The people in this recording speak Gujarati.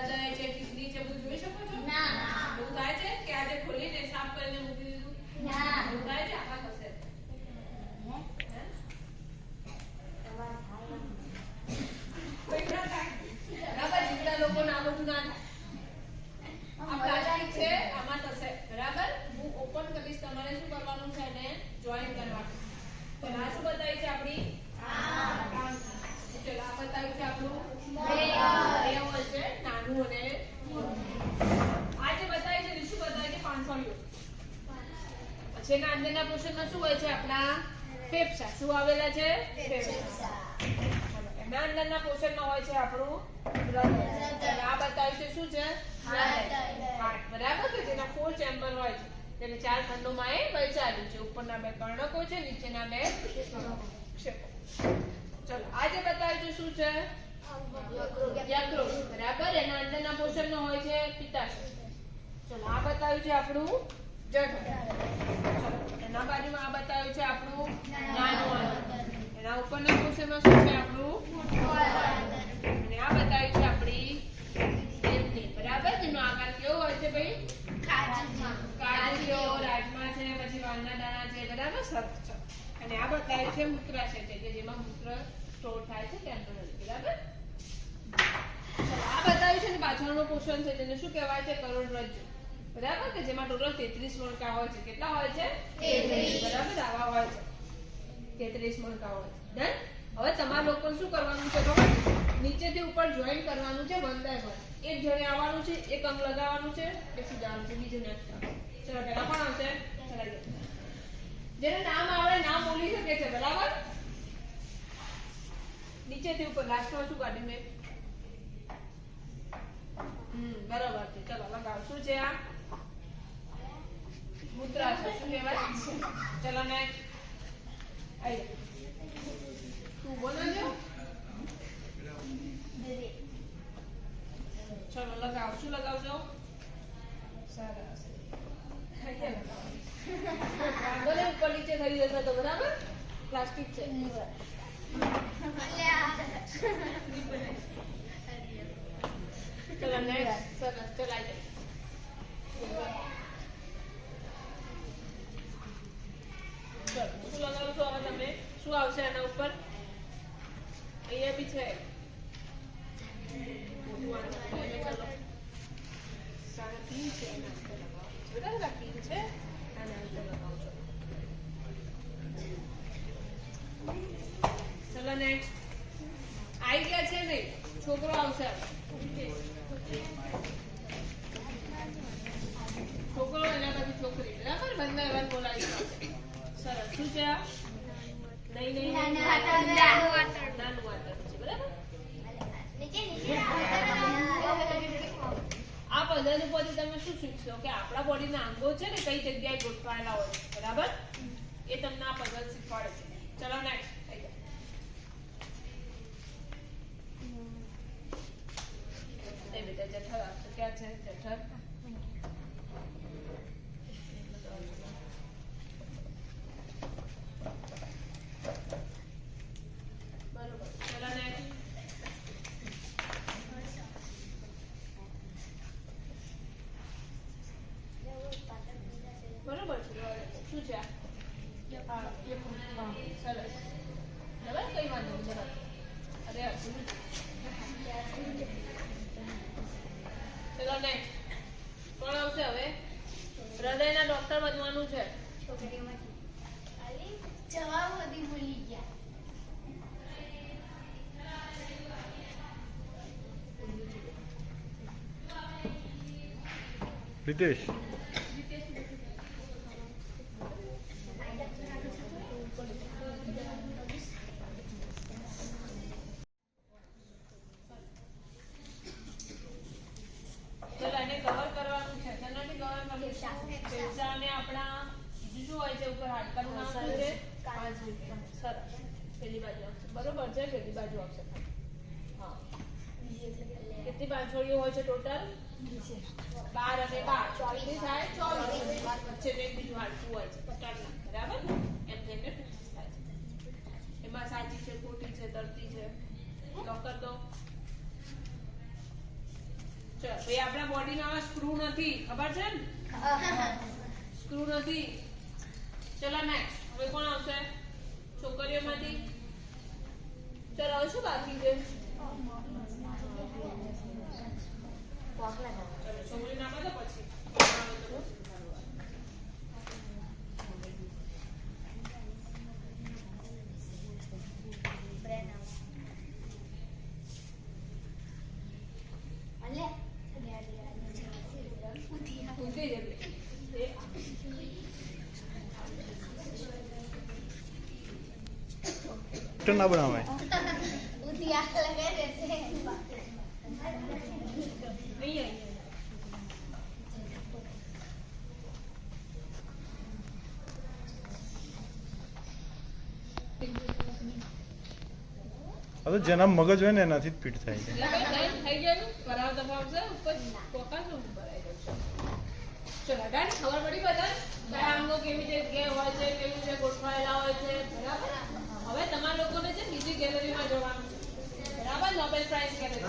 હૃદય છે કિડની છે બધું જોઈ શકો છો ના. એવું થાય છે કે આજે ખોલીને સાફ કરીને મૂકી દીધું ના. એવું થાય છે આમાં થશે કોઈ ના થાય. બરાબર જીવતા લોકો ના બધું ના થાય આ પ્લાસ્ટિક છે આમાં થશે બરાબર હું ઓપન કરીશ તમારે શું કરવાનું છે એને જોઈન કરવાનું તો આ શું બતાવી છે આપણી ચલો આ બતાવ્યું છે આપણું અવયવ છે અને આ જે બતાવી છે શું બતાવી છે પાંચોળીઓ પછી એના અંદરના પોર્શનમાં શું હોય છે આપણા ફેફસા શું આવેલા છે ફેફસા એના અંદરના પોર્શનમાં હોય છે આપણું? હૃદય આ બતાવ્યું છે શું છે? હાર્ટ બરાબર. કે જેના ફોર ચેમ્બર હોય છે. તેને ચાર ખંડોમાં એ વહેંચાયેલું છે. ઉપરના બે કર્ણકો છે નીચેના બે ક્ષેપકો ચલો આ બતાવ્યું છે શું છે? યકૃત છે આ બતાવ્યું છે આપણું બરાબર? તેનો આકાર કેવો હોય છે ભાઈ? કાળજીઓ રાજમા છે, પછી વાલના દાણા છે. બરાબર? છે અને આ બતાવ્યું છે મૂત્રાશય છે કે જેમાં મૂત્ર સ્ટોર થાય છે ટેમ્પરરી બરાબર ચલો, આ બતાવ્યું છે ને પાછળનું પોષણ છે જેને શું કહેવાય છે? કરોડરજ્જુ બરાબર? કે જેમાં ટોટલ 33 મણકા હોય છે. કેટલા હોય છે? 33 બરાબર? આવા હોય છે. 33 મણકા હોય છે. ડન હવે તમારે લોકોને શું કરવાનું છે ખબર? નીચેથી ઉપર જોઈન કરવાનું છે વન બાય વન એક જણે આવવાનું છે એક અંગ લગાવવાનું છે પછી જવાનું છે બીજું નેક્સ્ટ ચલો પહેલા કોણ આવશે? જેને નામ આવડે નામ બોલી શકે છે. બરાબર? નીચેથી ઉપર લાસ્ટમાં શું કાઢી મેં? બરાબર છે. ચલો લગાવ. શું છે આ? મૂત્રાશય શું કહેવાય? ચલો ને તું બોલો છો લગાવ. શું લગાવજો. વાંધો નહીં, ઉપર નીચે થઈ જશે તો બરાબર? પ્લાસ્ટિક છે. આવશે આના ઉપર અહીંયા બી છે ચલો. નેક્સ્ટ આઈ ગયા છે નહીં છોકરો આવશે હવે. છોકરો એના પછી છોકરી બરાબર બંને વન બોલાવી સરસ શું છે આ નહીં નહીં નાનું નાનું વાટણ. નાનું વાટણ છે બરાબર આ પદ્ધતિ ઉપરથી અંગો છે ને કઈ જગ્યાએ ગોઠવાયેલા હોય બરાબર એ તમને આ પદ્ધતિ શીખવાડે છે ચલો નેક્સ્ટ બેટા જઠર ક્યાં છે? જઠર બરોબર ચલો નેક્સ્ટ બરોબર છે શું છે આ? સરસ બરાબર કઈ વાંધો નહીં અરે અર્જુન. ચલો નેક્સ્ટ કોણ આવશે હવે હૃદયના ડોક્ટર બનવાનું છે જવાબ બધી ભૂલી ગયા રિતેશ ચલો એને કવર કરવાનું છે શેનાથી કવર કરવું ફેફસા અને આપણા બીજું શું હોય છે ઉપર હાડકાનું નામ શું છે? પાંચમું. સરસ પેલી બાજુ આવશે. બરોબર છે? પેલી બાજુ આવશે. હા. કેટલી પાંચોળીઓ હોય છે ટોટલ બાર અને બાર. ચોવીસ થાય? ચોવીસ. વચ્ચે બીજું હાડકું હોય છે. બરાબર? એમ થઈને પચીસ થાય છે. એમાં સાચી છે ખોટી છે તરતી છે? ડોક્ટર તો. દો ચલો ભાઈ આપણા બોડીમાં માં સ્ક્રૂ નથી. ખબર છે ને? સ્ક્રૂ નથી. ચલો નેક્સ્ટ હવે કોણ આવશે? છોકરીઓમાંથી? ચલો આવશે બાકી છે ચલો છોકરી ના બધો પછી ઊંધી જશે. એ તો ના બનાવાય. જેના મગજ હોય ને એનાથી જ ફિટ થાય છે. ખબર પડી બધા કયા અંગો કેવી જગ્યાએ હોય છે, કેવી રીતે ગોઠવાય હવે તમારા લોકોને છે બીજી ગેલેરીમાં જવાનું છે. બરાબર? Nobel price gallery